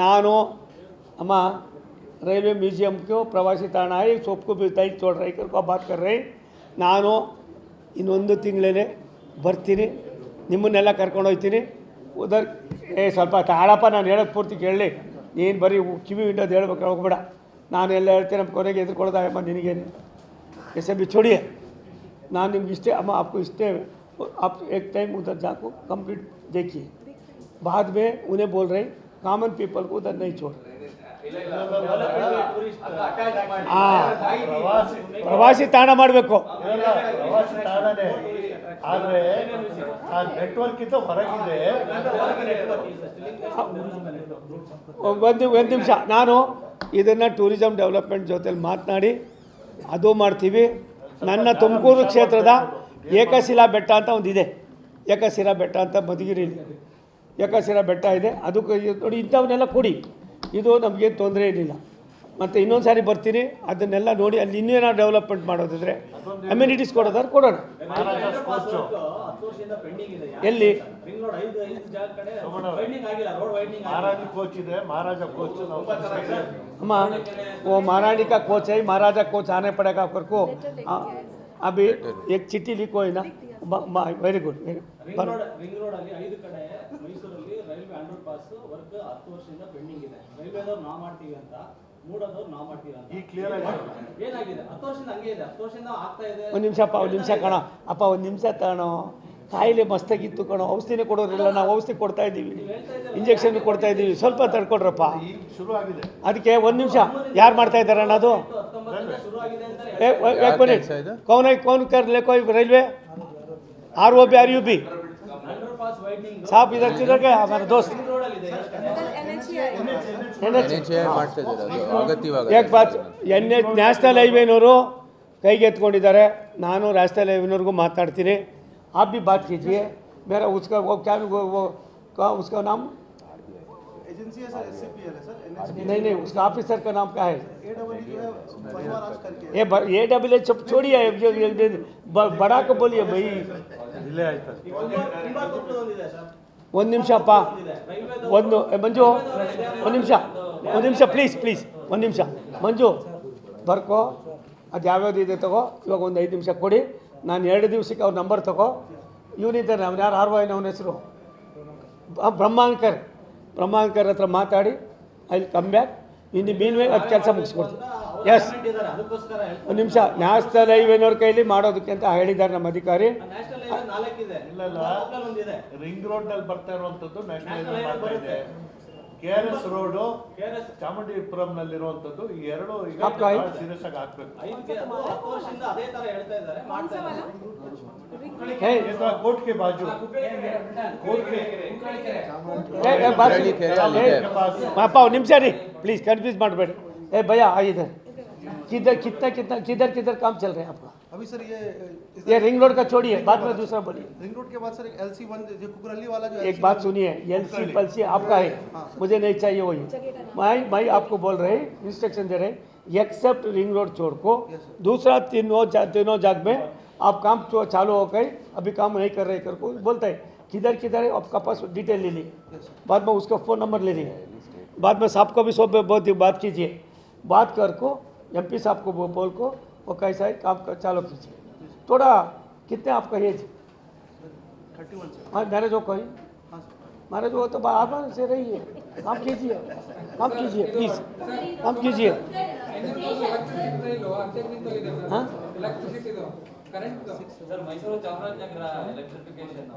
ನಾನು, ಅಮ್ಮ, ರೈಲ್ವೆ ಮ್ಯೂಸಿಯಮ್ಗೂ ಪ್ರವಾಸಿ ತಾಣ ಆಗಿ ಸೊಪ್ಪು ಬೀಳ್ತಾಯಿ ತೋಡ್ರೈ ಕರ್ಕೊ ಬಾತ್ ಕರ್ರಿ ನಾನು ಇನ್ನೊಂದು ತಿಂಗಳೇ ಬರ್ತೀನಿ, ನಿಮ್ಮನ್ನೆಲ್ಲ ಕರ್ಕೊಂಡು ಹೋಗ್ತೀನಿ. ಉದರ್, ಏ, ಸ್ವಲ್ಪ ತಾಳಪ್ಪ, ನಾನು ಹೇಳೋದು ಪೂರ್ತಿ ಕೇಳಲಿ ನೀನು ಬರೀ ಕಿವಿ ಇಂಡೋದು ಹೇಳ್ಬೇಕು, ಹೋಗ್ಬೇಡ. ಎಲ್ಲ ಹೇಳ್ತೀನಿ, ನಮ್ಮ ಕೊನೆಗೆ ಎದುರ್ಕೊಳ್ಳೋದಾಯಮ್ಮ ನಿನಗೇನು. ಎಸ್ ಎಂ ಬಿ ಚೋಡಿಯೇ ನಾನು ನಿಮ್ಗೆ ಇಷ್ಟೇ, ಅಮ್ಮ, ಅಪ್ಪು ಇಷ್ಟೇ. ಅಪ್ एक ಟೈಮ್ उधर जाको ಕಂಪ್ಲೀಟ್ देखिए ಬಾದ್ಮೇ, ಉನೇ ಬೋಲ್ರೈ. बोल ಕಾಮನ್ ಪೀಪಲ್ಗೂ ಕೂಡ ನೈ ಪ್ರವಾಸಿ ತಾಣ ಮಾಡಬೇಕು ಆದರೆ ನೆಟ್ವರ್ಕ್ ಹೊರಗಿದೆ ಒಂದು ಒಂದು ನಿಮಿಷ ನಾನು ಇದನ್ನು ಟೂರಿಸಮ್ ಡೆವಲಪ್ಮೆಂಟ್ ಜೊತೆಲಿ ಮಾತನಾಡಿ ಅದು ಮಾಡ್ತೀವಿ ನನ್ನ ತುಮಕೂರು ಕ್ಷೇತ್ರದ ಏಕಶಿಲಾ ಬೆಟ್ಟ ಅಂತ ಒಂದಿದೆ ಏಕಶಿಲಾ ಬೆಟ್ಟ ಅಂತ ಮಧುಗಿರಿಲಿ ಏಕಾಶಿರ ಬೆಟ್ಟ ಇದೆ. ಅದಕ್ಕೆ ನೋಡಿ ಇಂಥವನ್ನೆಲ್ಲ ಕೊಡಿ. ಇದು ನಮಗೇನು ತೊಂದರೆ ಏನಿಲ್ಲ. ಮತ್ತು ಇನ್ನೊಂದು ಸಾರಿ ಬರ್ತೀನಿ. ಅದನ್ನೆಲ್ಲ ನೋಡಿ ಅಲ್ಲಿ ಇನ್ನೇನಾದ್ರು ಡೆವಲಪ್ಮೆಂಟ್ ಮಾಡೋದಿದ್ರೆ ಅಮ್ಯುನಿಟೀಸ್ ಕೊಡೋದಾದ್ರೆ ಕೊಡೋಣ. ಎಲ್ಲಿ? ಅಮ್ಮ ಓ ಮಹಾರಾಣಿಕಾ ಕೋಚ್ ಐ ಮಹಾರಾಜ ಕೋಚ್ ಆನೆ ಪಡೆಗಾಕರ್ಕು ಅಭಿ ಎಕ್ ಚಿಟ್ಟಿ ಲಿಖೋ ಇನ್ನ ವೆರಿ ಗುಡ್ ಒಂದು ನಿಮಿಷ ಅಪ್ಪ ಒಂದು ನಿಮಿಷ ಕಣ. ಅಪ್ಪ ಒಂದು ನಿಮಿಷ ತಾಣೋ. ಕಾಯಿಲೆ ಮಸ್ತಾಗಿತ್ತು ಕಣೋ. ಔಷಧಿನೇ ಕೊಡೋದಿಲ್ಲ ನಾವು ಔಷಧಿ ಕೊಡ್ತಾ ಇದ್ದೀವಿ. ಇಂಜೆಕ್ಷನ್ ಕೊಡ್ತಾ ಇದ್ದೀವಿ. ಸ್ವಲ್ಪ ತಡ್ಕೊಡ್ರಪ್ಪ. ಅದಕ್ಕೆ ಒಂದು ನಿಮಿಷ. ಯಾರು ಮಾಡ್ತಾ ಇದಾರ ಅಣ್ಣ ಅದು ಕೌನ್ ಕೌನ್ ಕರ್ ಲೇಖೋ railway? R O B R U B underpass widening साहब इधर किधर गए हमारे दोस्त ರಿಂಗ್ ರೋಡ್ ಅಲ್ಲಿ ಇದೆ ಎಷ್ಟು ಕಡೆ NH ಮಾಡ್ತಾ ಇದ್ದಾರೆ ಅದು ಅಗತ್ಯವಾಗ एक बात ಎನ್ ಎಚ್ ನ್ಯಾಷನಲ್ ಹೈವೇನವರು ಕೈಗೆ ಎತ್ಕೊಂಡಿದ್ದಾರೆ ನಾನು ನ್ಯಾಷನಲ್ ಹೈವೇನವ್ರಿಗೂ ಮಾತಾಡ್ತೀನಿ आप भी बात कीजिए मेरा उसका वो क्या वो, वो का उसका नाम एजेंसी है सर एस है सर एन नहीं नहीं उसका ऑफिसर का नाम क्या है ए डब्ल्यू जो है परिवार आज करके ये ब- ये डबल एच छोड़िए ये- ये- ये- ब- बड़ा को बोलिए भाई ಡಿಲೇ ಆಯ್ತು ಒಂದು ನಿಮಿಷ ಅಪ್ಪ. ಒಂದು ಮಂಜು, ಒಂದು ನಿಮಿಷ ಒಂದು ನಿಮಿಷ ಪ್ಲೀಸ್ ಪ್ಲೀಸ್ ಒಂದು ನಿಮಿಷ. ಮಂಜು, ಬರ್ಕೋ. ಅದು ಯಾವ್ಯಾವ್ದು ಇದೆ ತಗೋ. ಇವಾಗ ಒಂದು ಐದು ನಿಮಿಷ ಕೊಡಿ. ನಾನು ಎರಡು ದಿವಸಕ್ಕೆ ಅವ್ರ ನಂಬರ್ ತಗೋ. ಇವನಿದ್ದಾರೆ ಅವ್ನು ಯಾರು? ಆರ್ ಅವನ ಹೆಸರು? ಬ್ರಹ್ಮಾಂಕರ್. ಬ್ರಹ್ಮಾಂಕರ್ ಹತ್ರ ಮಾತಾಡಿ. ಅಲ್ಲಿ ಕಮ್ ಬ್ಯಾಕ್ ಇನ್ನು ಮೀನ್ ಅದು ಕೆಲಸ ಮುಗಿಸ್ಕೊಡ್ತೀನಿ. ಎಸ್ ಒಂದು ನಿಮಿಷ. ನ್ಯಾಷನಲ್ ಹೈವೇನವ್ರ ಕೈಲಿ ಮಾಡೋದಕ್ಕೆ ಅಂತ ಹೇಳಿದ್ದಾರೆ ನಮ್ಮ ಅಧಿಕಾರಿ. ರಿಂಗ್ ರೋಡ್ ಅಲ್ಲಿ ಬರ್ತಾ ಇರುವಂತದ್ದು ನ್ಯಾಷನಲ್ ಇದೆ. K R S road Chamundipuram ಈ ಎರಡು ಈಗ ಸೀರಿಯಸ್ ಆಗಿ ಹಾಕ್ಬೇಕು. ಬಾಜು. ಕೋಟ್ಕೆ ನಿಮಿಷ ರೀ. ಪ್ಲೀಸ್ ಕನ್ಫ್ಯೂಸ್ ಮಾಡಬೇಡಿ. ಏ ಭಯ ಆಗಿದೆ. किधर कितना कितना किधर किधर काम चल रहा है आपका? अभी सर ये ये रिंग रोड का छोड़िए बाद में दूसरा बोलिए। रिंग रोड के बाद सर एल सी वन जो कुकरली वाला जो एक बात सुनिए एल सी पलसी आपका है। मुझे नहीं चाहिए वही। मैं मैं आपको बोल रहे इंस्ट्रक्शन दे रहे एक्सेप्ट रिंग रोड छोड़ को। दूसरा तीनों जा, तीनों जाग में आप काम चालू हो गए अभी काम नहीं कर रहे कर को बोलते हैं किधर किधर है आपका पास डिटेल ले लिए। बाद में उसका फ़ोन नंबर ले लिए। बाद में साहब को भी सब बहुत बात कीजिए। बात कर को एम पी साहब को वो बोल को वो कैसा है काम का चालू कीजिए थोड़ा कितने आपका एज थर्टी वन सर हाँ मैंने जो कही हाँ सर महाराज वो तो आराम से रहिए काम कीजिए काम कीजिए प्लीज काम कीजिए हाँ ಸರ್ ಮೈಸೂರು ಚಾಮರಾಜನಗರ ಎಲೆಕ್ಟ್ರಿಫಿಕೇಶನ್